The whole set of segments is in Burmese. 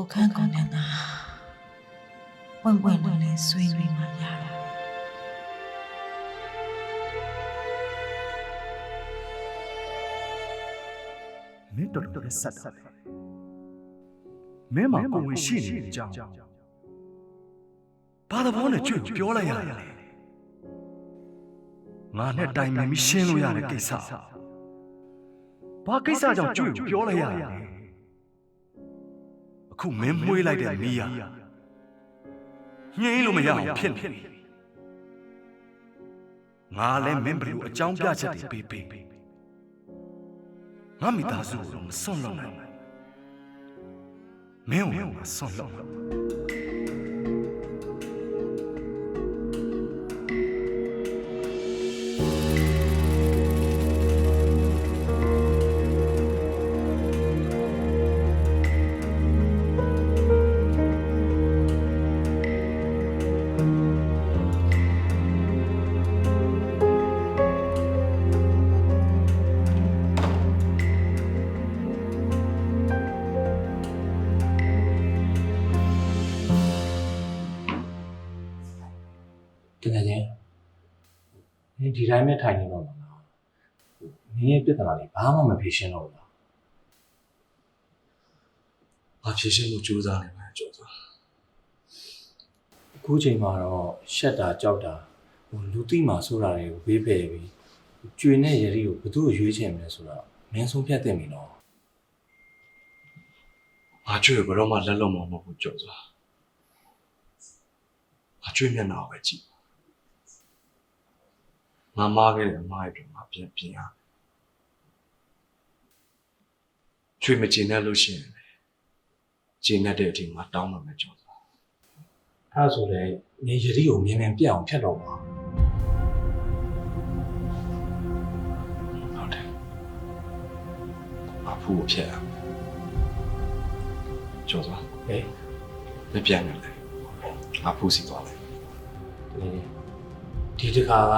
ကိုခန့်ကောင်နဲ့ငါပွင့်ပွင့်လင်းလင်းဆွေးနွေးမှရတာမင်းတော်တော်လေးဆက်တာမင်းမှာကိုဝင်ရှိနေတဲ့အကြောင်းဘာသဘောနဲ့ကြွပြောလိုက်ရတယ်လဲငါနဲ့တိုင်ပင်ပြီးရှင်းလို့ရတဲ့ကိစ္စဘာကိစ္စကြောင့်ကြွပြောလိုက်ရလဲ အခုမင်းမွေးလိုက်တဲ့မိယာငြိမ်းလို့မရအောင်ဖြစ်နေငါလည်းမင်းဘယ်လိုအကြောင်းပြချက်တွေပေးပေးငါမိသားစုကိုမစွန့်လွတ်နိုင်ဘူးမင်းကိုမစွန့်လွ နင်ဒီတိုင်းပဲထိုင်နေတော့မှာလားနင်ရဲ့ပြဿနာတွေဘာမှမဖြေရှင်းတော့ဘူးလား။ဘာဖြစ်ရှင်းလို့ကြိုးစားနေမှာကြောက်စားအခုချိန်မှာတော့ရှက်တာကြောက်တာဟိုလူသိမှဆိုတာတွေကိုဘေးဖယ်ပြီးကျွေနဲ့ရရီကိုဘယ်သူ့ကိုရွေးချယ်မလဲဆိုတော့မင်းဆုံးဖြတ်သင့်ပြီနော်။ငါကျွေးဘယ်တော့မှလက်လုံးမမဟုတ်ဘူးကြောက်စား။ငါကျွေးမျက်နှာကိုပဲကြည့်။ ငါမားခဲ့တယ်မားရတော့ငါပြန်ပြင်ရမယ်။ကျွေးမကျင်တဲ့လို့ရှိရင်လည်းကျင်တဲ့အချိန်မှာတောင်းတော့မယ်ကြောက်စားအဲ့ဒါဆိုလည်းနင်ရရီကိုမြင်မြင်ပြတ်အောင်ဖြတ်တော့မှာ။ဟုတ်တယ်။ငါဖူးကိုဖျက်ရမယ်။ကြောက်စားဟေးမပြန်နဲ့လေ။ငါဖူးစီသွားလိုက် ဒီတခါက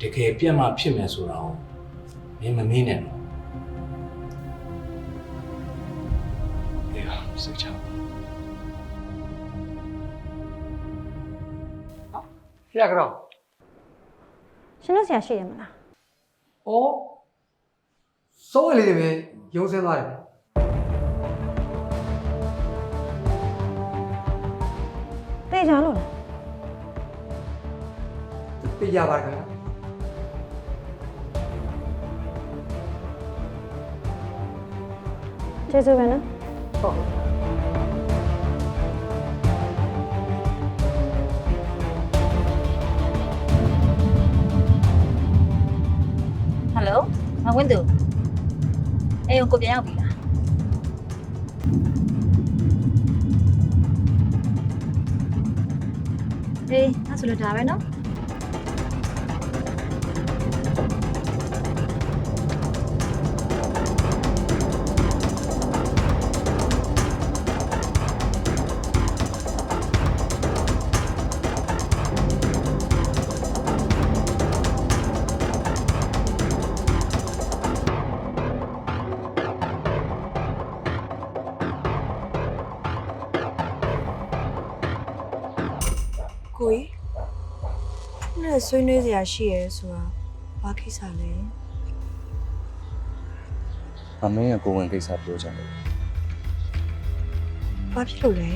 တကယ်ပြတ်မှဖြစ်မယ်ဆိုတာကိုမင်းမမေးနဲ့တော့။အေးဟာစိတ်ချပါဆရာကတော့ရှင်းလို့ဆရာရှိရမလားဩစိုးရလေးတွေပဲရုံးဆင်းသွားတယ်သိကြလို့လား ပြကြပါခင်ဗျာကျေးဇူးပဲနော်ဟုတ်ဟယ်လိုမဝင်းသူအေးကိုပြန်ရောက်ပြီလားအေးအဲ့ဆိုလည်းဒါပဲနော် ကိုကြီးခုနဲ့ဆွေးနွေးစရာရှိရဲဆိုတာဘာကိစ္စလဲအမင်းရဲ့ကိုဝင်ကိစ္စပြောချင်တယ်ဘာဖြစ်လို့လဲ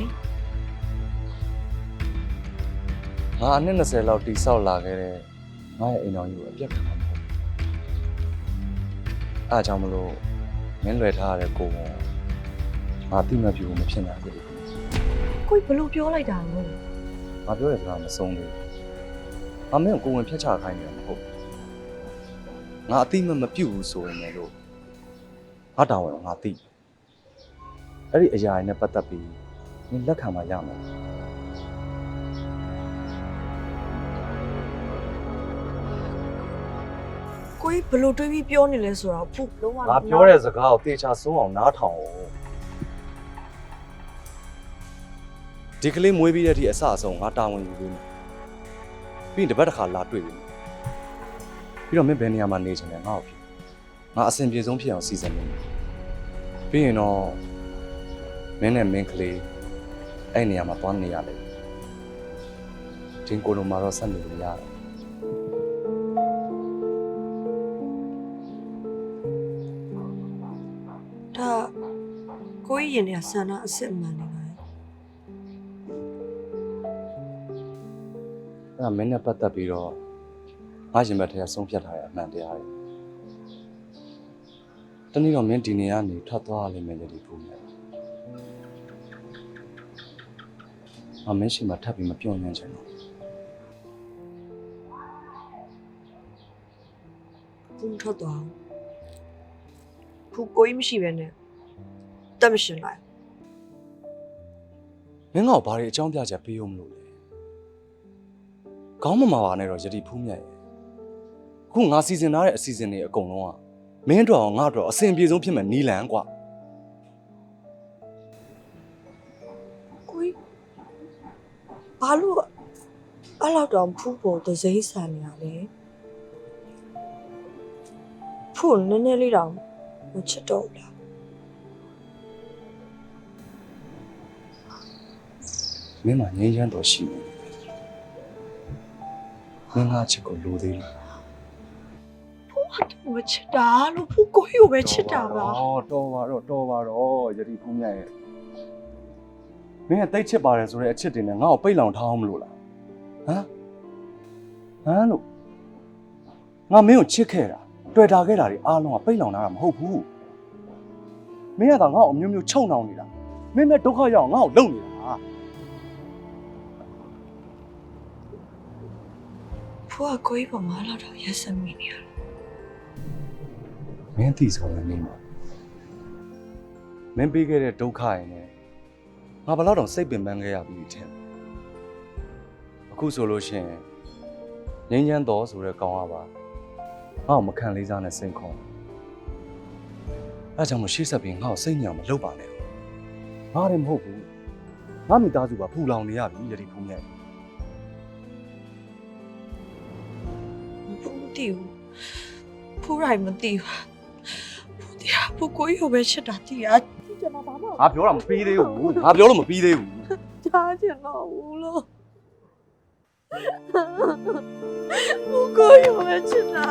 ငါအနှစ်20လောက်တိဆောက်လာခဲ့တဲ့ငါရဲ့အိမ်တော်ကြီးကိုအပြတ်ခံမှာမဟုတ်ဘူးအားကြောင့်မလို့မင်းလွယ်ထားရတဲ့ကိုဝင်ငါတိမပြူမဖြစ်နိုင်ဘူးကိုကြီးဘလို့ပြောလိုက်တာလဲ ငါပြောတဲ့စကားမဆုံးသေးဘူးငါမင်းကိုကိုဝင်ဖျက်ချခိုင်းနေတာမဟုတ်ဘူးငါအတိမမပြုတ်ဘူးဆိုရင်လည်းငါတောင်းဝင်ငါတိအဲ့ဒီအရာတွေနဲ့ပတ်သက်ပြီးမင်းလက်ခံမှရမယ်ကိုကြီးဘလို့တွေးပြီးပြောနေလဲဆိုတော့ဖုလုံးဝငါပြောတဲ့စကားကိုတေချာဆုံးအောင်နားထောင်အောင် ဒီကလေးမွေးပြီးတဲ့အထိအဆအဆုံးငါတာဝန်ယူပြီးမယ်ပြီးရင်တစ်ပတ်တစ်ခါလာတွေ့ပြီပြီးတော့မင်းဘယ်နေရာမှာနေချင်လဲငါ့ကိုဖြစ်ငါအဆင်ပြေဆုံးဖြစ်အောင်စီစဉ်နေမယ်ပြီးရင်တော့မင်းနဲ့မင်းကလေးအဲ့နေရာမှာသွားနေရတယ်တင်ကိုလိုမှာတော့ဆက်နေလို့ရတယ်ဒါကိုကြီးရင်ထဲကဆန္ဒအစ်စ်အမှန်နေပါ အဲ့ဒါမင်းနဲ့ပတ်သက်ပြီးတော့ငါရင်ဘတ်ထဲကဆုံးဖြတ်ထားရအမှန်တရားတွေတနေ့တော့မင်းဒီနေရာကနေထွက်သွားရလိမ့်မယ်လေဒီဖူးနဲ့အမင်းရှိမှထပ်ပြီးမပြောင်းညံ့ချင်တော့ဖူးထွက်သွားအောင်ဖူးကိုကြီးမရှိပဲနဲ့တက်မရှင်လိုက်မင်းကဘာတွေအကြောင်းပြချက်ပေးဦးမလို့လဲ ကောင်းမမှာပါနဲ့တော့ယတိဖူးမြတ်ရဲ့အခုငါစီစဉ်ထားတဲ့အစီအစဉ်တွေအကုန်လုံးကမင်းတို့အောင်ငါတို့အဆင်ပြေဆုံးဖြစ်မဲ့နီလန်ကွာကိုကြီးဘာလို့အဲ့လောက်တောင်ဖူးပေါ်သစိမ့်ဆန်နေရလဲဖူးနည်းနည်းလေးတောင်မချစ်တော့ဘူးလားမင်းမငြိမ်းချမ်းတော်ရှိနေတယ် မင်းငါချစ်ကိုလိုသေးလို့မချစ်တာလို့ဖူးကိုကြီးကိုပဲချစ်တာပါဟောတော်ပါတော့တော်ပါတော့ယတိဖူးမြတ်ရဲ့မင်းကတိတ်ချစ်ပါတယ်ဆိုတဲ့အချစ်တင်နဲ့ငါ့ကိုပိတ်လောင်ထားအောင်မလို့လားဟမ်ဟမ်လို့ငါမင်းကိုချစ်ခဲ့တာတွေ့တာခဲ့တာတွေအားလုံးကပိတ်လောင်ထားတာမဟုတ်ဘူးမင်းကသာငါ့ကိုအမျိုးမျိုးချုံနှောင်နေတာမင်းမဲ့ဒုက္ခရောက်အောင်ငါ့ကိုလုံနေတာ ဖူးကကိုကြီးပေါ်မှာအဲ့လောက်တော့ရက်စက်မိနေရမင်းသိဆုံးလည်းမင်းပါမင်းပေးခဲ့တဲ့ဒုက္ခရင်လည်းငါဘယ်တော့တော့စိတ်ပင်ပန်းခဲ့ရပြီထင်အခုဆိုလို့ရှိရင်ငြိမ်းချမ်းတော်ဆိုတဲ့ကောင်းရပါငါ့ကိုမခံလေးစားနဲ့စိန်ခေါ်အဲကြောင့်မရှေ့ဆက်ပြီးငါ့ကိုစိတ်ညစ်အောင်မလုပ်ပါနဲ့ငါလည်းမဟုတ်ဘူးငါမိသားစုကဖူလောင်နေရပြီယတိဖူးမြတ် ဖူးမသိဘူးဖူးရိုင်မသိဘူးဖူးတရားဖူးကိုကြီးကိုပဲချစ်တာသိရကျွန်တော်ဘာမှငါပြောတာမပြီးသေးဘူးငါပြောလို့မပြီးသေးဘူးကြားချင်တော့ဘူးလို့ဖူးကိုကြီးကိုပဲချစ်တာ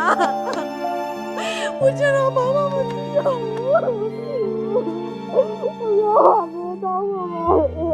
ဖူးကျွန်တော်ဘာမှမသိတော့ဘူးဘုရားမေတော့ပါ